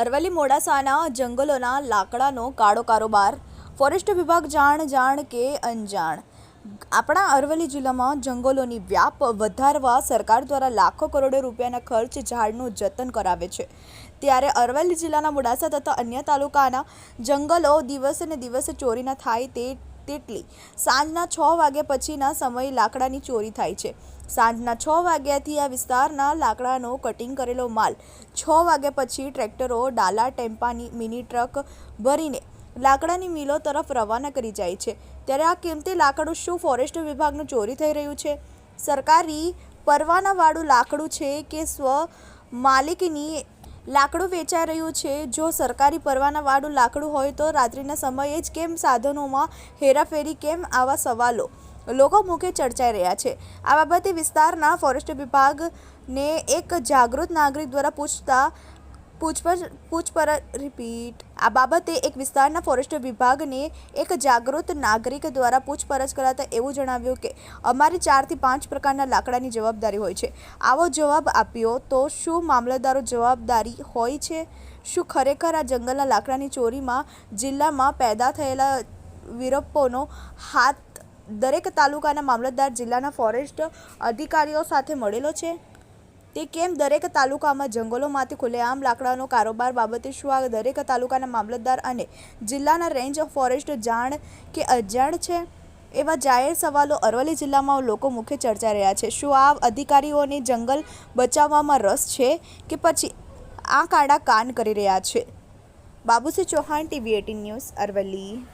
અરવલ્લી મોડાસાના જંગલોના લાકડાનો કાળો કારોબાર. ફોરેસ્ટ વિભાગ જાણ જાણ કે અનજાણ. આપણા અરવલ્લી જિલ્લામાં જંગલોની વ્યાપ વધારવા સરકાર દ્વારા લાખો કરોડો રૂપિયાના ખર્ચ ઝાડનું જતન કરાવે છે. ત્યારે અરવલ્લી જિલ્લાના મોડાસા તથા અન્ય તાલુકાના જંગલો દિવસે ને દિવસે ચોરીના થાય તે તેટલી. સાંજના છ વાગ્યા પછીના સમયે લાકડાની ચોરી થાય છે. સાંજના છ વાગ્યાથી આ વિસ્તારના લાકડાનો કટિંગ કરેલો માલ. છ વાગ્યા પછી ટ્રેક્ટરો, ડાલા, ટેમ્પાની મિની ટ્રક ભરીને લાકડાની મિલો તરફ રવાના કરી જાય છે. ત્યારે આ કિંમતી લાકડું શું ફોરેસ્ટ વિભાગનું ચોરી થઈ રહ્યું છે? સરકારી પરવાનાવાળું લાકડું છે કે સ્વ માલિકીની લાકડું વેચાઈ રહ્યું છે. જો સરકારી પરવાનાવાળું લાકડું હોય તો રાત્રિના સમયે જ કેમ સાધનોમાં હેરાફેરી કેમ? આવા સવાલો લોકો મુખે ચર્ચાઈ રહ્યા છે. આ બાબતે વિસ્તારના ફોરેસ્ટ વિભાગને એક જાગૃત નાગરિક દ્વારા પૂછતા પૂછપરછ પૂછપરછ રિપીટ આ બાબતે એક વિસ્તારના ફોરેસ્ટ વિભાગને એક જાગૃત નાગરિક દ્વારા પૂછપરછ કરાતા એવું જણાવ્યું કે, અમારી ચારથી પાંચ પ્રકારના લાકડાની જવાબદારી હોય છે. આવો જવાબ આપ્યો તો શું મામલતદારો જવાબદારી હોય છે? શું ખરેખર આ જંગલના લાકડાની ચોરીમાં જિલ્લામાં પેદા થયેલા વિરપ્પોનો હાથ દરેક તાલુકાના મામલતદાર જિલ્લાના ફોરેસ્ટ અધિકારીઓ સાથે મળેલો છે? તે કેમ દરેક તાલુકામાં જંગલોમાંથી ખુલ્લેઆમ લાકડાનો કારોબાર બાબતે શું આ દરેક તાલુકાના મામલતદાર અને જિલ્લાના રેન્જ ઓફ ફોરેસ્ટ જાણ કે અજાણ છે? એવા જાહેર સવાલો અરવલ્લી જિલ્લામાં લોકો મુખ્ય ચર્ચા રહ્યા છે. શું આ અધિકારીઓને જંગલ બચાવવામાં રસ છે કે પછી આ કાળા કાન કરી રહ્યા છે? Babusinh Chauhan, TV eighteen news, Aravalli.